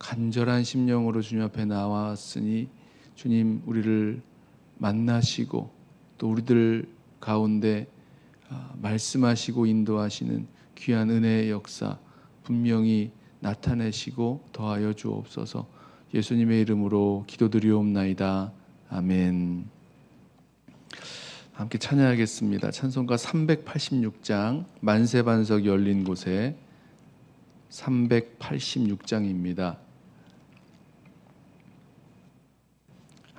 간절한 심령으로 주님 앞에 나왔으니 주님 우리를 만나시고 또 우리들 가운데 아, 말씀하시고 인도하시는 귀한 은혜의 역사 분명히 나타내시고 더하여 주옵소서 예수님의 이름으로 기도드리옵나이다. 아멘. 함께 찬양하겠습니다. 찬송가 386장 만세 반석 열린 곳에 386장입니다.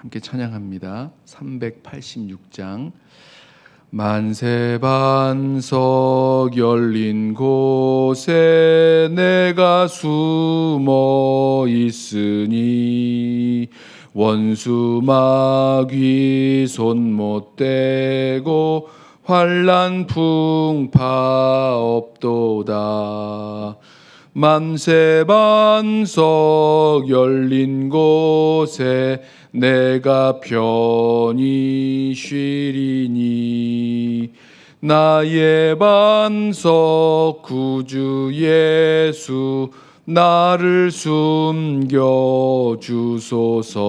함께 찬양합니다. 386장 만세 반석 열린 곳에 내가 숨어 있으니 원수 마귀 손 못 대고 환란 풍파 없도다 만세 반석 열린 곳에 내가 편히 쉬리니 나의 반석 구주 예수 나를 숨겨 주소서.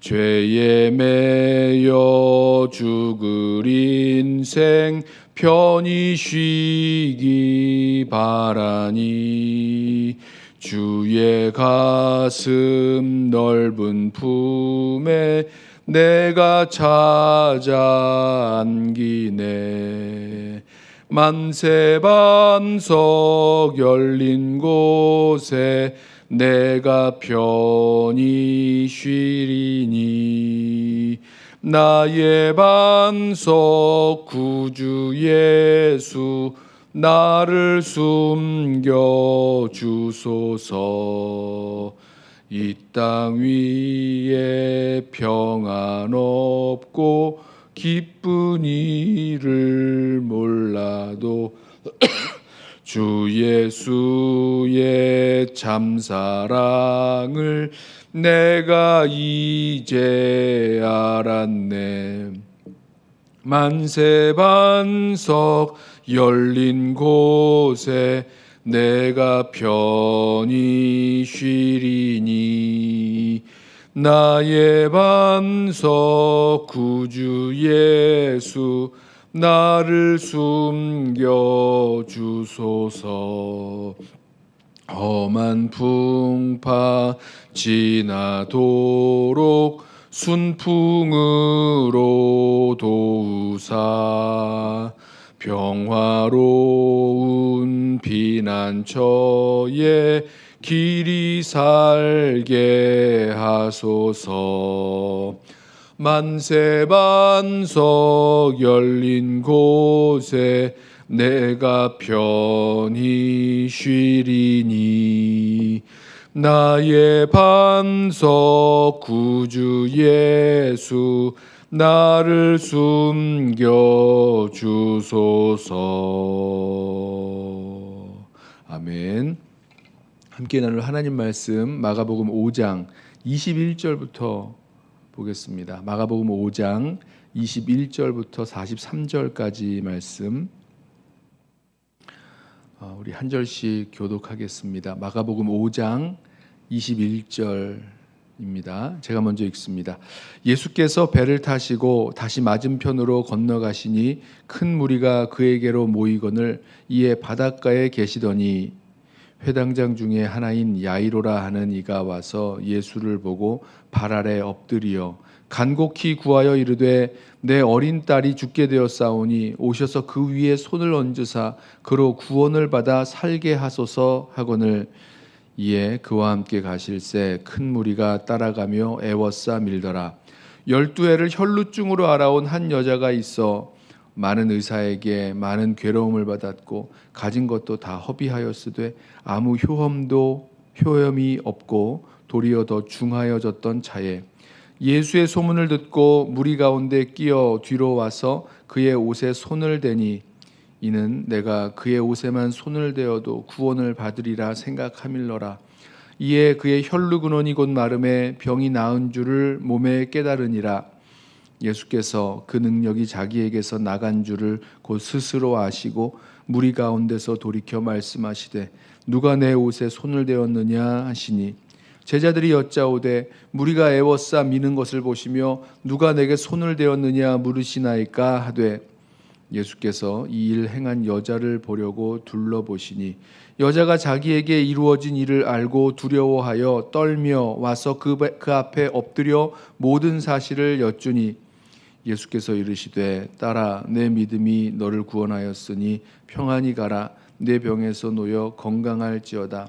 죄에 매여 죽을 인생 편히 쉬기 바라니 주의 가슴 넓은 품에 내가 찾아 안기네 만세 반석 열린 곳에 내가 편히 쉬리니. 나의 반석 구주 예수 나를 숨겨 주소서. 이 땅 위에 평안 없고 기쁜 일을 몰라도 주 예수의 참 사랑을 내가 이제 알았네. 만세 반석 열린 곳에 내가 편히 쉬리니 나의 반석 구주 예수 나를 숨겨 주소서. 험한 풍파 지나도록 순풍으로 도우사 평화로운 피난처에 길이 살게 하소서. 만세 반석 열린 곳에 내가 편히 쉬리니. 나의 반석 구주 예수 나를 숨겨 주소서 아멘 함께 나눌 하나님 말씀 마가복음 5장 21절부터 보겠습니다. 마가복음 5장 21절부터 43절까지 말씀 어, 우리 한 절씩 교독하겠습니다. 마가복음 5장 21절 입니다. 제가 먼저 읽습니다. 예수께서 배를 타시고 다시 맞은편으로 건너가시니 큰 무리가 그에게로 모이거늘 이에 바닷가에 계시더니 회당장 중에 하나인 야이로라 하는 이가 와서 예수를 보고 발 아래 엎드리어 간곡히 구하여 이르되 내 어린 딸이 죽게 되었사오니 오셔서 그 위에 손을 얹으사 그로 구원을 받아 살게 하소서 하거늘 이에 그와 함께 가실새 큰 무리가 따라가며 애워싸 밀더라. 열두 해를 혈루증으로 알아온 한 여자가 있어 많은 의사에게 많은 괴로움을 받았고 가진 것도 다 허비하였으되 아무 효험도 효염이 없고 도리어 더 중하여졌던 자에. 예수의 소문을 듣고 무리 가운데 끼어 뒤로 와서 그의 옷에 손을 대니 이는 내가 그의 옷에만 손을 대어도 구원을 받으리라 생각함일러라. 이에 그의 혈루 근원이 곧 마름에 병이 나은 줄을 몸에 깨달으니라. 예수께서 그 능력이 자기에게서 나간 줄을 곧 스스로 아시고 무리 가운데서 돌이켜 말씀하시되 누가 내 옷에 손을 대었느냐 하시니 제자들이 여짜오되 무리가 애워싸 미는 것을 보시며 누가 내게 손을 대었느냐 물으시나이까 하되 예수께서 이 일 행한 여자를 보려고 둘러보시니 여자가 자기에게 이루어진 일을 알고 두려워하여 떨며 와서 그, 배- 그 앞에 엎드려 모든 사실을 여쭈니 예수께서 이르시되 딸아 내 믿음이 너를 구원하였으니 평안히 가라. 내 병에서 놓여 건강할지어다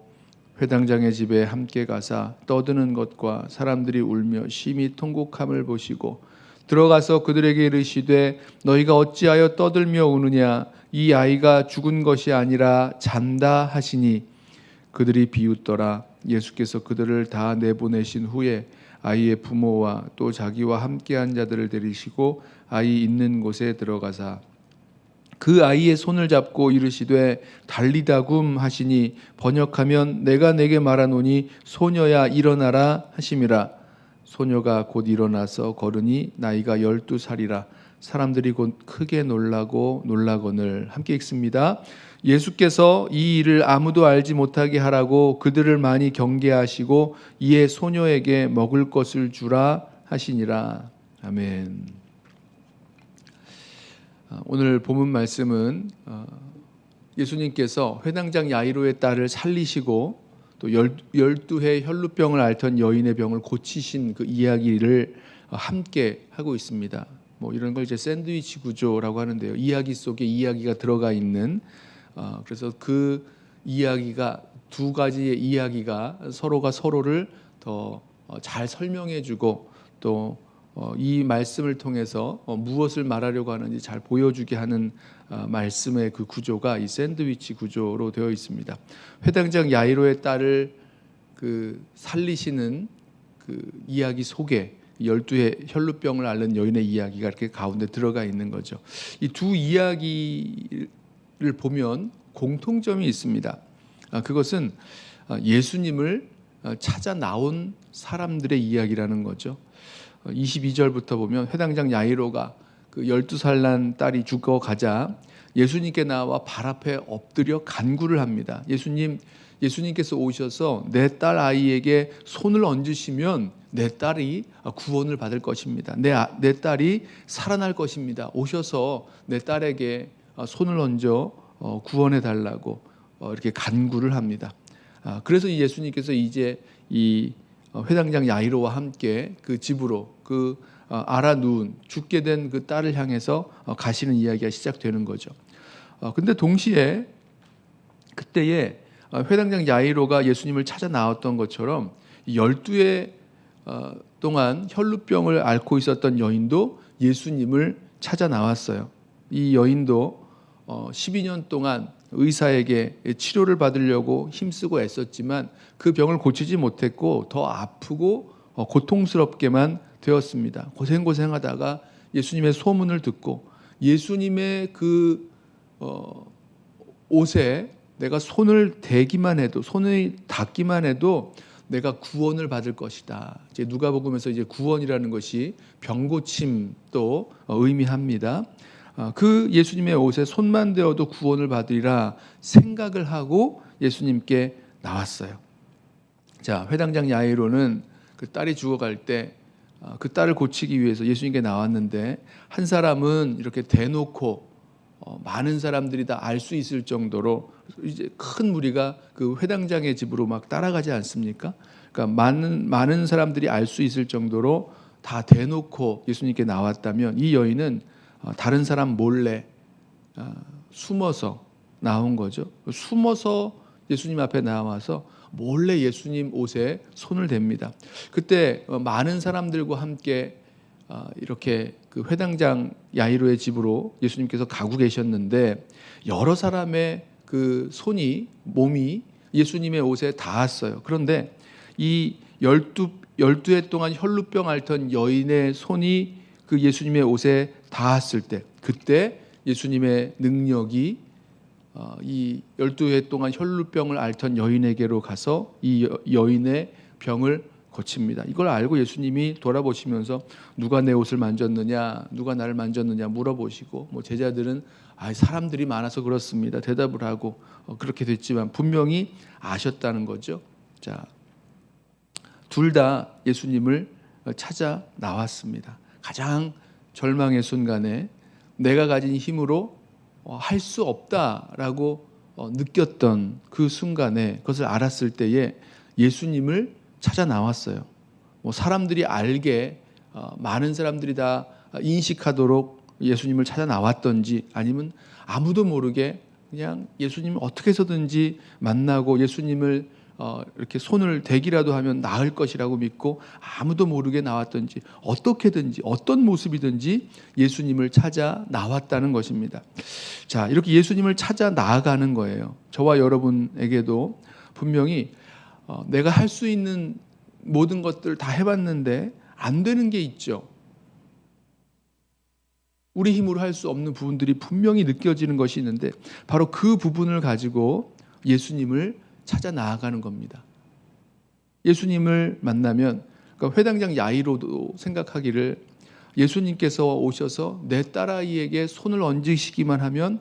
회당장의 집에 함께 가사 떠드는 것과 사람들이 울며 심히 통곡함을 보시고 들어가서 그들에게 이르시되 너희가 어찌하여 떠들며 우느냐? 이 아이가 죽은 것이 아니라 잔다 하시니. 그들이 비웃더라. 예수께서 그들을 다 내보내신 후에 아이의 부모와 또 자기와 함께한 자들을 데리시고 아이 있는 곳에 들어가사 그 아이의 손을 잡고 이르시되 달리다굼 하시니 번역하면 내가 내게 말하노니 소녀야 일어나라 하심이라 소녀가 곧 일어나서 걸으니 나이가 열두 살이라 사람들이 곧 크게 놀라고 놀라거늘 함께 읽습니다. 예수께서 이 일을 아무도 알지 못하게 하라고 그들을 많이 경계하시고 이에 소녀에게 먹을 것을 주라 하시니라 아멘. 아, 오늘 본문 말씀은 어, 예수님께서 회당장 야이로의 딸을 살리시고 또 열- 열두 해 혈루병을 앓던 여인의 병을 고치신 그 이야기를 어, 함께 하고 있습니다. 뭐 이런 걸 이제 샌드위치 구조라고 하는데요. 이야기 속에 이야기가 들어가 있는 어, 그래서 그 이야기가 두 가지의 이야기가 서로가 서로를 더 잘 설명해주고 또 어, 이 말씀을 통해서 어, 무엇을 말하려고 하는지 잘 보여주게 하는 어, 말씀의 그 구조가 이 샌드위치 구조로 되어 있습니다. 회당장 야이로의 딸을 그 살리시는 그 이야기 속에 열두의 혈루병을 앓는 여인의 이야기가 이렇게 가운데 들어가 있는 거죠. 이 두 이야기를 보면 공통점이 있습니다. 아, 그것은 아, 예수님을 아, 찾아 나온 사람들의 이야기라는 거죠. 22절부터 보면 회당장 야이로가 그 12살 난 딸이 죽어 가자 예수님께 나와 발 앞에 엎드려 간구를 합니다. 예수님 예수님께서 오셔서 내 딸 아이에게 손을 얹으시면 내 딸이 구원을 받을 것입니다. 내, 아- 내 딸이 살아날 것입니다. 오셔서 내 딸에게 손을 얹어 어, 구원해 달라고 어, 이렇게 간구를 합니다. 아, 그래서 이 예수님께서 이제 이 어, 회당장 야이로와 함께 그 집으로 그 어, 알아 누운 죽게 된 그 딸을 향해서 어, 가시는 이야기가 시작되는 거죠. 어, 근데 동시에 그때에 어, 회당장 야이로가 예수님을 찾아 나왔던 것처럼 어, 동안 혈루병을 앓고 있었던 여인도 예수님을 찾아 나왔어요. 이 여인도 어, 12년 동안 의사에게 치료를 받으려고 힘쓰고 애썼지만 그 병을 고치지 못했고 더 아프고 어, 고통스럽게만 되었습니다. 고생고생하다가 예수님의 소문을 듣고 예수님의 그 어, 옷에 내가 손을 대기만 해도 손을 닿기만 해도 내가 구원을 받을 것이다. 이제 누가복음에서 이제 구원이라는 것이 병고침도 어, 의미합니다. 아, 그 예수님의 옷에 손만 대어도 구원을 받으리라 생각을 하고 예수님께 나왔어요. 자, 회당장 야이로는 그 딸이 죽어갈 때 그 딸을 고치기 위해서 예수님께 나왔는데 한 사람은 이렇게 대놓고 어, 많은 사람들이 다 알 수 있을 정도로 이제 큰 무리가 그 회당장의 집으로 막 따라가지 않습니까? 그러니까 많은 많은 사람들이 알 수 있을 정도로 다 대놓고 예수님께 나왔다면 이 여인은 어, 다른 사람 몰래 어, 숨어서 나온 거죠. 숨어서 예수님 앞에 나와서 몰래 예수님 옷에 손을 댑니다. 그때 어, 많은 사람들과 함께 어, 이렇게 그 회당장 야이로의 집으로 예수님께서 가고 계셨는데 여러 사람의 그 손이 몸이 예수님의 옷에 닿았어요. 그런데 이 열두 열두 해 동안 혈루병 앓던 여인의 손이 그 예수님의 옷에 닿았을 때 그때 예수님의 능력이 어, 이 열두 해 동안 혈루병을 앓던 여인에게로 가서 이 여- 여인의 병을 고칩니다. 이걸 알고 예수님이 돌아보시면서 누가 내 옷을 만졌느냐, 누가 나를 만졌느냐 물어보시고 뭐 제자들은 아 사람들이 많아서 그렇습니다. 대답을 하고 어, 그렇게 됐지만 분명히 아셨다는 거죠. 자, 둘 다 예수님을 찾아 나왔습니다. 가장 절망의 순간에 내가 가진 힘으로 어, 할수 없다라고 어, 느꼈던 그 순간에 그것을 알았을 때에 예수님을 찾아 나왔어요. 뭐 사람들이 알게 어, 많은 사람들이 다 인식하도록 예수님을 찾아 나왔던지 아니면 아무도 모르게 그냥 예수님을 어떻게 해서든지 만나고 예수님을 어, 이렇게 손을 대기라도 하면 나을 것이라고 믿고 아무도 모르게 나왔던지 어떻게든지 어떤 모습이든지 예수님을 찾아 나왔다는 것입니다. 자, 이렇게 예수님을 찾아 나아가는 거예요. 저와 여러분에게도 분명히 어, 내가 할 수 있는 모든 것들 다 해봤는데 안 되는 게 있죠. 우리 힘으로 할 수 없는 부분들이 분명히 느껴지는 것이 있는데 바로 그 부분을 가지고 예수님을 찾아 나아가는 겁니다. 예수님을 만나면 그러니까 회당장 야이로도 생각하기를 예수님께서 오셔서 내 딸아이에게 손을 얹으시기만 하면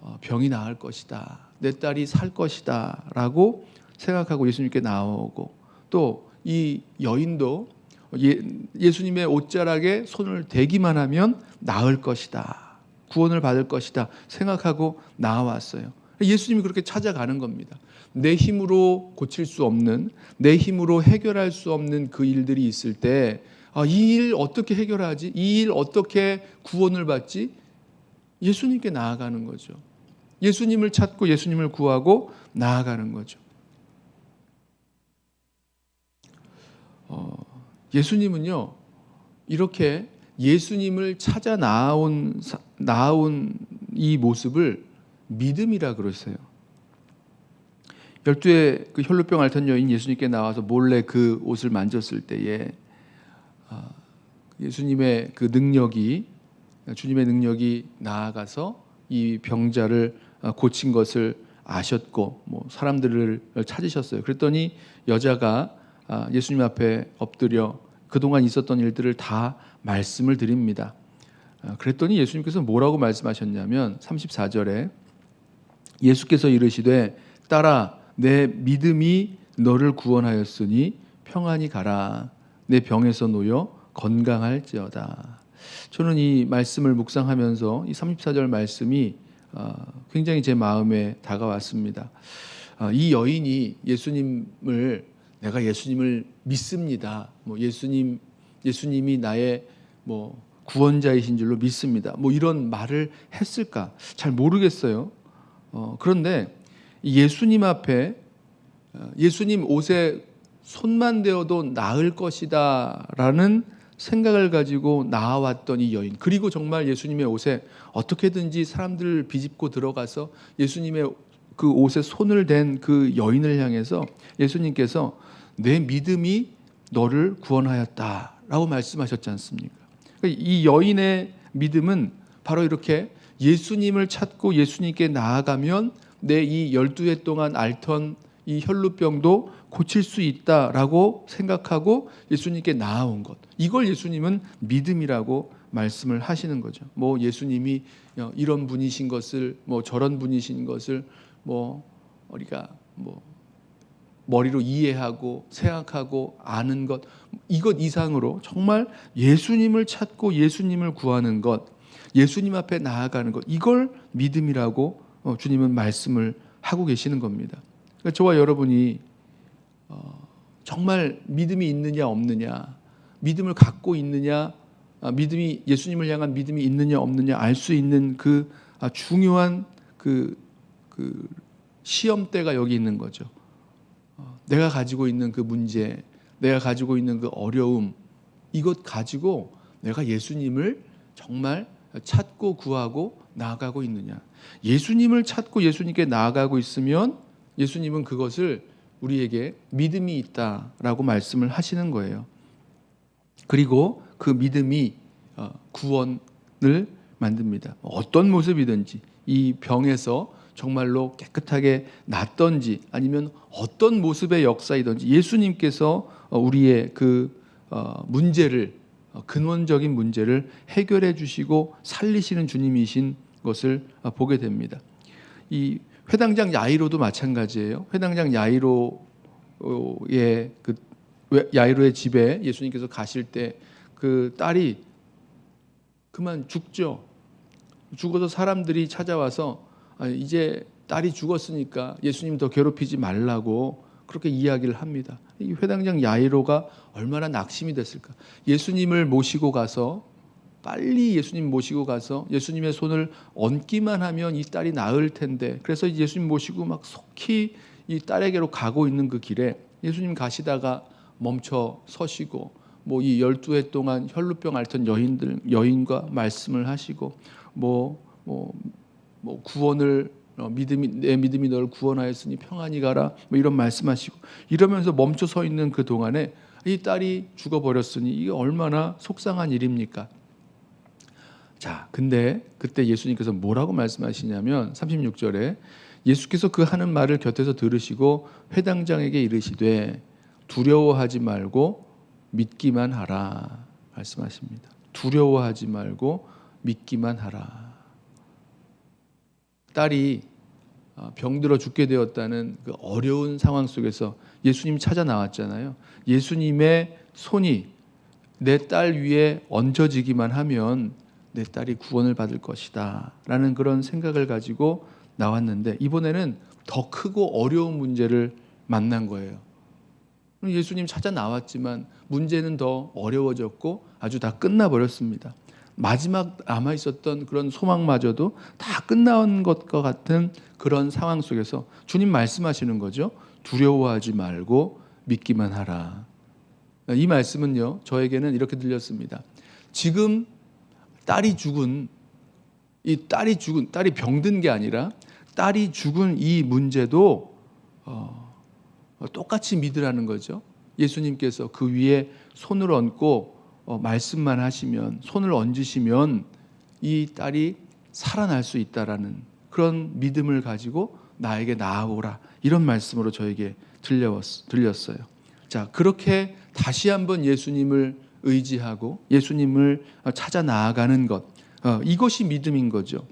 어, 병이 나을 것이다. 내 딸이 살 것이다 라고 생각하고 예수님께 나오고 또 이 여인도 예, 예수님의 옷자락에 손을 대기만 하면 나을 것이다. 구원을 받을 것이다. 생각하고 나왔어요. 예수님이 그렇게 찾아가는 겁니다. 내 힘으로 고칠 수 없는, 내 힘으로 해결할 수 없는 그 일들이 있을 때, 아, 이 일 어떻게 해결하지? 이 일 어떻게 구원을 받지? 예수님께 나아가는 거죠. 예수님을 찾고 예수님을 구하고 나아가는 거죠. 어, 예수님은요 이렇게 예수님을 찾아 나온 사- 나온 이 모습을 믿음이라 그러세요. 열두의 그 혈루병 앓던 여인 예수님께 나와서 몰래 그 옷을 만졌을 때에 아, 예수님의 그 능력이 주님의 능력이 나아가서 이 병자를 아, 고친 것을 아셨고 뭐 사람들을 찾으셨어요. 그랬더니 여자가 아, 예수님 앞에 엎드려 그동안 있었던 일들을 다 말씀을 드립니다. 아, 그랬더니 예수님께서 뭐라고 말씀하셨냐면 34절에 예수께서 이르시되 딸아 내 믿음이 너를 구원하였으니 평안히 가라 내 병에서 놓여 건강할지어다. 저는 이 말씀을 묵상하면서 이 34절 말씀이 아, 굉장히 제 마음에 다가왔습니다. 아, 이 여인이 예수님을 내가 예수님을 믿습니다. 뭐 예수님 예수님이 나의 뭐 구원자이신 줄로 믿습니다. 뭐 이런 말을 했을까 잘 모르겠어요. 어, 그런데 예수님 앞에 어, 예수님 옷에 손만 대어도 나을 것이다 라는 생각을 가지고 나와왔던 이 여인 그리고 정말 예수님의 옷에 어떻게든지 사람들을 비집고 들어가서 예수님의 그 옷에 손을 댄 그 여인을 향해서 예수님께서 내 믿음이 너를 구원하였다라고 말씀하셨지 않습니까? 그러니까 이 여인의 믿음은 바로 이렇게 예수님을 찾고 예수님께 나아가면 내이 열두 해 동안 앓던 이 혈루병도 고칠 수 있다라고 생각하고 예수님께 나아온 것. 이걸 예수님은 믿음이라고 말씀을 하시는 거죠. 뭐 예수님이 어, 이런 분이신 것을 뭐 저런 분이신 것을 뭐 우리가 뭐 머리로 이해하고 생각하고 아는 것 이것 이상으로 정말 예수님을 찾고 예수님을 구하는 것 예수님 앞에 나아가는 것 이걸 믿음이라고 어, 주님은 말씀을 하고 계시는 겁니다. 그러니까 저와 여러분이 어, 정말 믿음이 있느냐 없느냐 믿음을 갖고 있느냐 아, 믿음이 예수님을 향한 믿음이 있느냐 없느냐 알 수 있는 그 아, 중요한 그, 그 시험대가 여기 있는 거죠. 어, 내가 가지고 있는 그 문제, 내가 가지고 있는 그 어려움, 이것 가지고 내가 예수님을 정말 찾고 구하고 나아가고 있느냐. 예수님을 찾고 예수님께 나아가고 있으면 예수님은 그것을 우리에게 믿음이 있다라고 말씀을 하시는 거예요. 그리고 그 믿음이 어, 구원을 만듭니다. 어떤 모습이든지 이 병에서 정말로 깨끗하게 낫던지 아니면 어떤 모습의 역사이든지 예수님께서 어, 우리의 그 어, 문제를 근원적인 문제를 해결해 주시고 살리시는 주님이신 것을 보게 됩니다. 이 회당장 야이로도 마찬가지예요. 회당장 야이로의 그 야이로의 집에 예수님께서 가실 때 그 딸이 그만 죽죠. 죽어서 사람들이 찾아와서 아, 이제 딸이 죽었으니까 예수님 더 괴롭히지 말라고 그렇게 이야기를 합니다. 이 회당장 야이로가 얼마나 낙심이 됐을까. 예수님을 모시고 가서 빨리 예수님 모시고 가서 예수님의 손을 얹기만 하면 이 딸이 나을 텐데 그래서 예수님 모시고 막 속히 이 딸에게로 가고 있는 그 길에 예수님 가시다가 멈춰 서시고 뭐 이 열두 해 동안 혈루병 앓던 여인들 여인과 말씀을 하시고 뭐뭐 뭐, 뭐 구원을 어, 믿음이 내 믿음이 너를 구원하였으니 평안히 가라 뭐 이런 말씀하시고 이러면서 멈춰 서 있는 그 동안에 이 딸이 죽어 버렸으니 이게 얼마나 속상한 일입니까? 자, 근데 그때 예수님께서 뭐라고 말씀하시냐면 36절에 예수께서 그 하는 말을 곁에서 들으시고 회당장에게 이르시되 두려워하지 말고 믿기만 하라 말씀하십니다. 두려워하지 말고 믿기만 하라. 딸이 어, 병들어 죽게 되었다는 그 어려운 상황 속에서 예수님 찾아 나왔잖아요. 예수님의 손이 내 딸 위에 얹어지기만 하면 내 딸이 구원을 받을 것이다. 라는 그런 생각을 가지고 나왔는데 이번에는 더 크고 어려운 문제를 만난 거예요. 예수님 찾아 나왔지만 문제는 더 어려워졌고 아주 다 끝나버렸습니다. 마지막 남아 있었던 그런 소망마저도 다 끝나온 것과 같은 그런 상황 속에서 주님 말씀하시는 거죠. 두려워하지 말고 믿기만 하라. 이 말씀은요, 저에게는 이렇게 들렸습니다. 지금 딸이 죽은 이 딸이 죽은 딸이 병든 게 아니라 딸이 죽은 이 문제도 어, 똑같이 믿으라는 거죠. 예수님께서 그 위에 손을 얹고 어, 말씀만 하시면 손을 얹으시면 이 딸이 살아날 수 있다라는 그런 믿음을 가지고 나에게 나아오라 이런 말씀으로 저에게 들렸어요. 자 그렇게 다시 한번 예수님을 의지하고 예수님을 찾아 나아가는 것 어, 이것이 믿음인 거죠.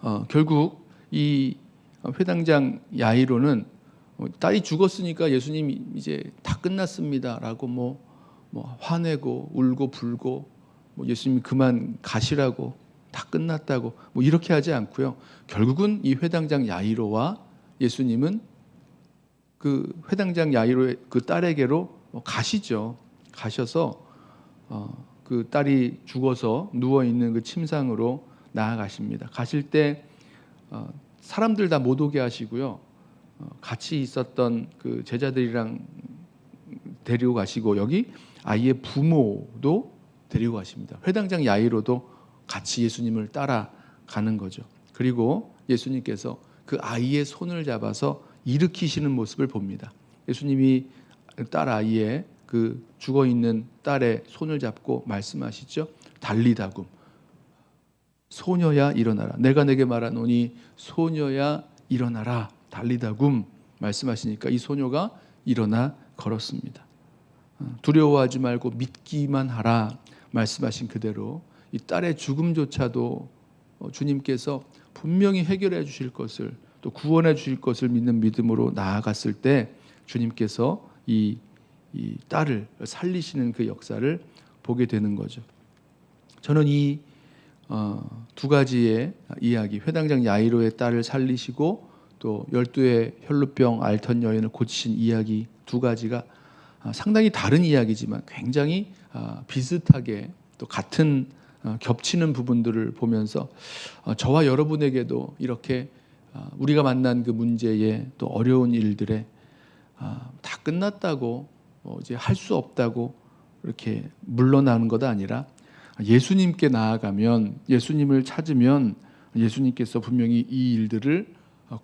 어, 결국 이 회당장 야이로는 어, 딸이 죽었으니까 예수님이 이제 다 끝났습니다라고 뭐, 뭐 화내고 울고 불고 뭐 예수님이 그만 가시라고 다 끝났다고 뭐 이렇게 하지 않고요. 결국은 이 회당장 야이로와 예수님은 그 회당장 야이로의 그 딸에게로 가시죠. 가셔서 어, 그 딸이 죽어서 누워 있는 그 침상으로 나아가십니다. 가실 때 어, 사람들 다 못 오게 하시고요. 어, 같이 있었던 그 제자들이랑 데리고 가시고 여기 아이의 부모도 데리고 가십니다. 회당장 야이로도 같이 예수님을 따라 가는 거죠. 그리고 예수님께서 그 아이의 손을 잡아서 일으키시는 모습을 봅니다. 예수님이 딸 아이의 그 죽어 있는 딸의 손을 잡고 말씀하시죠. 달리다금 소녀야 일어나라. 내가 내게 말하노니 소녀야 일어나라. 달리다금 말씀하시니까 이 소녀가 일어나 걸었습니다. 어, 두려워하지 말고 믿기만 하라 말씀하신 그대로 이 딸의 죽음조차도 어, 주님께서 분명히 해결해 주실 것을 또 구원해 주실 것을 믿는 믿음으로 나아갔을 때 주님께서 이 이 딸을 살리시는 그 역사를 보게 되는 거죠. 저는 이두 어, 가지의 이야기, 회당장 야이로의 딸을 살리시고 또 열두의 혈루병 앓던 여인을 고치신 이야기 두 가지가 아, 상당히 다른 이야기지만 굉장히 아, 비슷하게 또 같은 어, 겹치는 부분들을 보면서 어, 저와 여러분에게도 이렇게 아, 우리가 만난 그 문제에 또 어려운 일들에 다 끝났다고 뭐 이제 할 수 없다고 이렇게 물러나는 것 아니라 예수님께 나아가면 예수님을 찾으면 예수님께서 분명히 이 일들을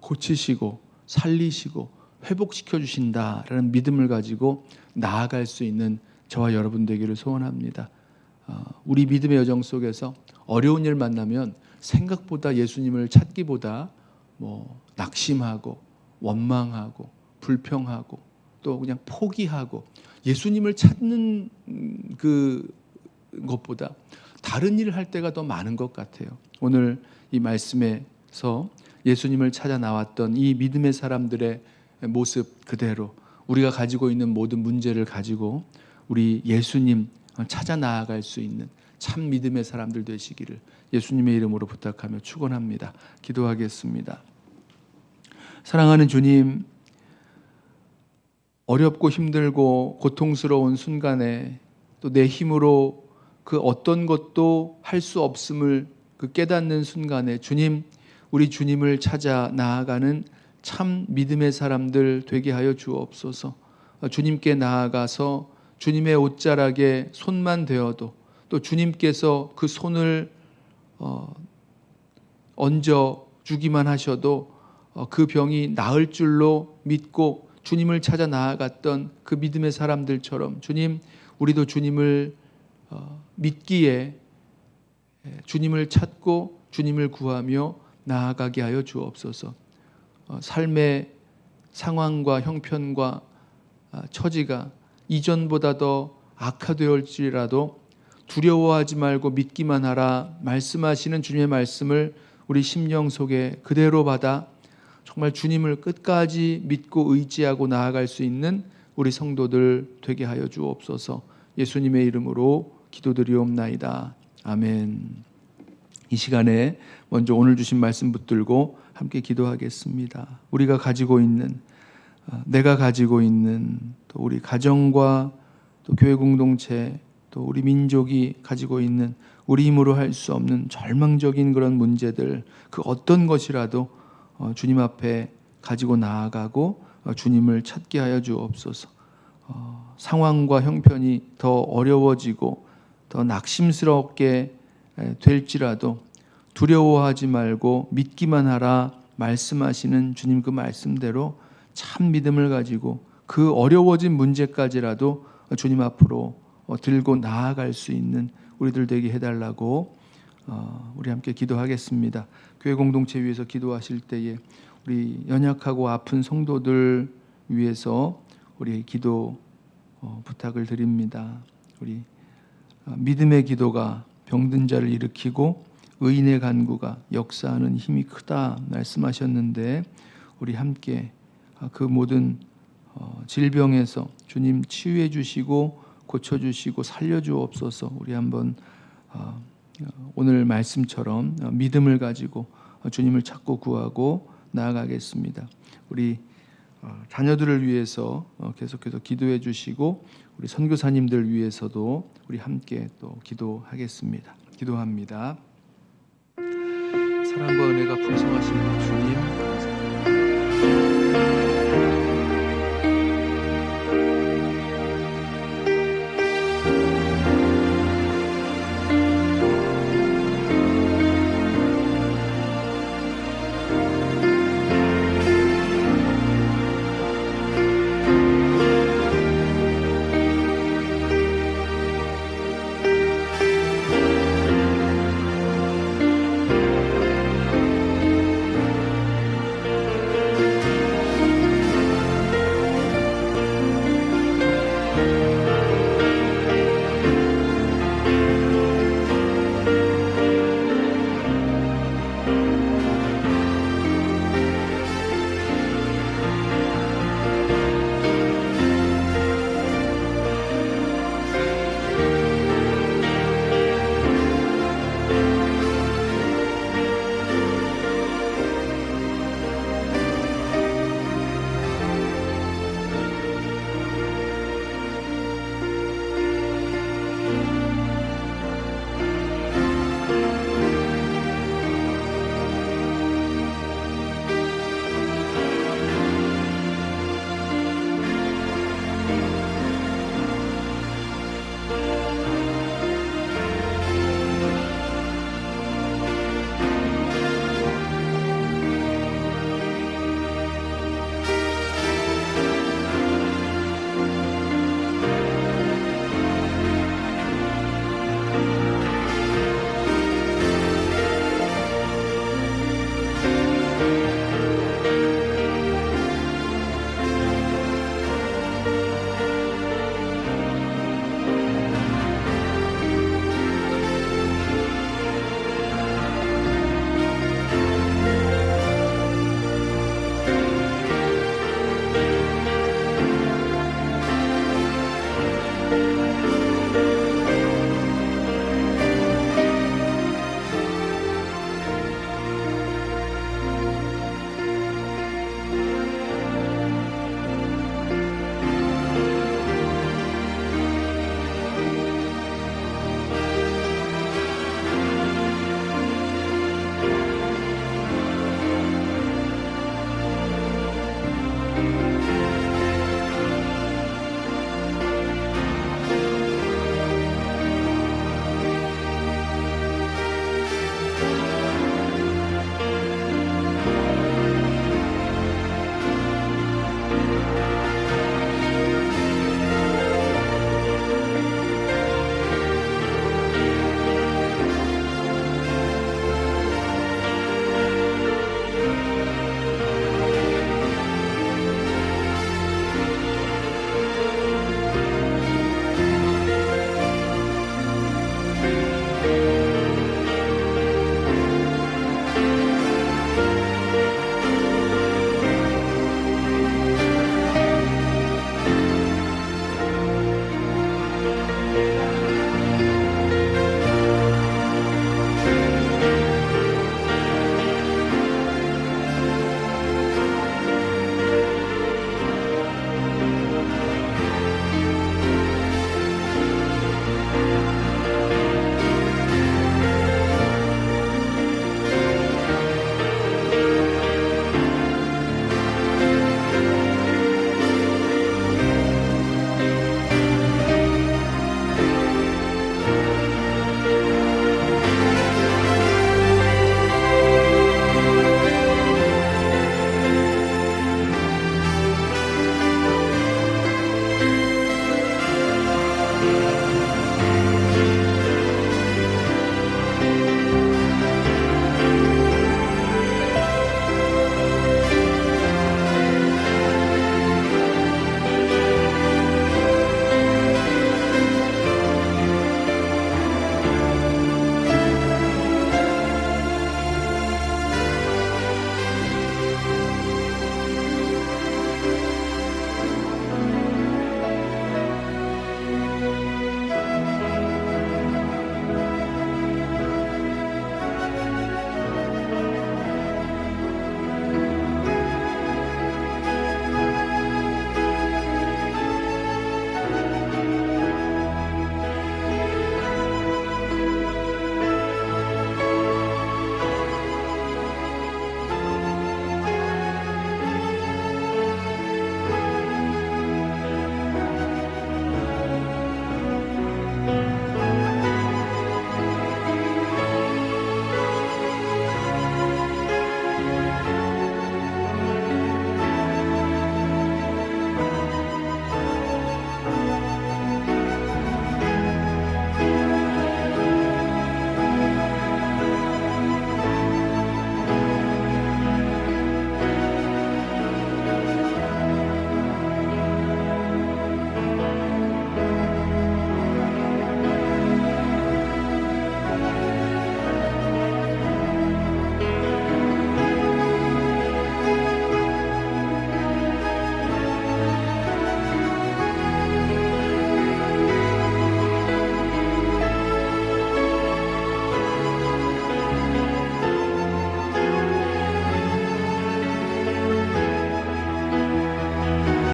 고치시고 살리시고 회복시켜 주신다라는 믿음을 가지고 나아갈 수 있는 저와 여러분 되기를 소원합니다. 어, 우리 믿음의 여정 속에서 어려운 일 만나면 생각보다 예수님을 찾기보다 뭐 낙심하고 원망하고 불평하고 또 그냥 포기하고 예수님을 찾는 음, 그 것보다 다른 일을 할 때가 더 많은 것 같아요. 오늘 이 말씀에서 예수님을 찾아 나왔던 이 믿음의 사람들의 모습 그대로 우리가 가지고 있는 모든 문제를 가지고 우리 예수님 찾아 나아갈 수 있는 참 믿음의 사람들 되시기를 예수님의 이름으로 부탁하며 축원합니다. 기도하겠습니다. 사랑하는 주님, 어렵고 힘들고 고통스러운 순간에 또 내 힘으로 그 어떤 것도 할 수 없음을 그 깨닫는 순간에 주님, 우리 주님을 찾아 나아가는 참 믿음의 사람들 되게 하여 주옵소서. 주님께 나아가서 주님의 옷자락에 손만 대어도 또 주님께서 그 손을 어, 얹어 주기만 하셔도 어, 그 병이 나을 줄로 믿고 주님을 찾아 나아갔던 그 믿음의 사람들처럼 주님 우리도 주님을 어, 믿기에 예, 주님을 찾고 주님을 구하며 나아가게 하여 주옵소서. 어, 삶의 상황과 형편과 아, 처지가 이전보다 더 악화되었지라도 두려워하지 말고 믿기만 하라 말씀하시는 주님의 말씀을 우리 심령 속에 그대로 받아 정말 주님을 끝까지 믿고 의지하고 나아갈 수 있는 우리 성도들 되게 하여 주옵소서. 예수님의 이름으로 기도드리옵나이다. 아멘. 이 시간에 먼저 오늘 주신 말씀 붙들고 함께 기도하겠습니다. 우리가 가지고 있는 어, 내가 가지고 있는 또 우리 가정과 또 교회 공동체 또 우리 민족이 가지고 있는 우리 힘으로 할 수 없는 절망적인 그런 문제들 그 어떤 것이라도 어, 주님 앞에 가지고 나아가고 어, 주님을 찾게 하여 주옵소서. 어, 상황과 형편이 더 어려워지고 더 낙심스럽게 될지라도 두려워하지 말고 믿기만 하라 말씀하시는 주님 그 말씀대로 참 믿음을 가지고 그 어려워진 문제까지라도 주님 앞으로 들고 나아갈 수 있는 우리들 되게 해달라고 우리 함께 기도하겠습니다. 교회 공동체 위해서 기도하실 때에 우리 연약하고 아픈 성도들 위해서 우리 기도 어, 부탁을 드립니다. 우리 어, 믿음의 기도가 병든 자를 일으키고 의인의 간구가 역사하는 힘이 크다 말씀하셨는데 우리 함께 어, 그 모든 질병에서 주님 치유해 주시고 고쳐 주시고 살려 주옵소서. 우리 한번 오늘 말씀처럼 믿음을 가지고 주님을 찾고 구하고 나아가겠습니다. 우리 어, 자녀들을 위해서 어, 계속해서 기도해 주시고 우리 선교사님들 위해서도 우리 함께 또 기도하겠습니다. 기도합니다. 사랑과 은혜가 풍성하신 주님 감사합니다.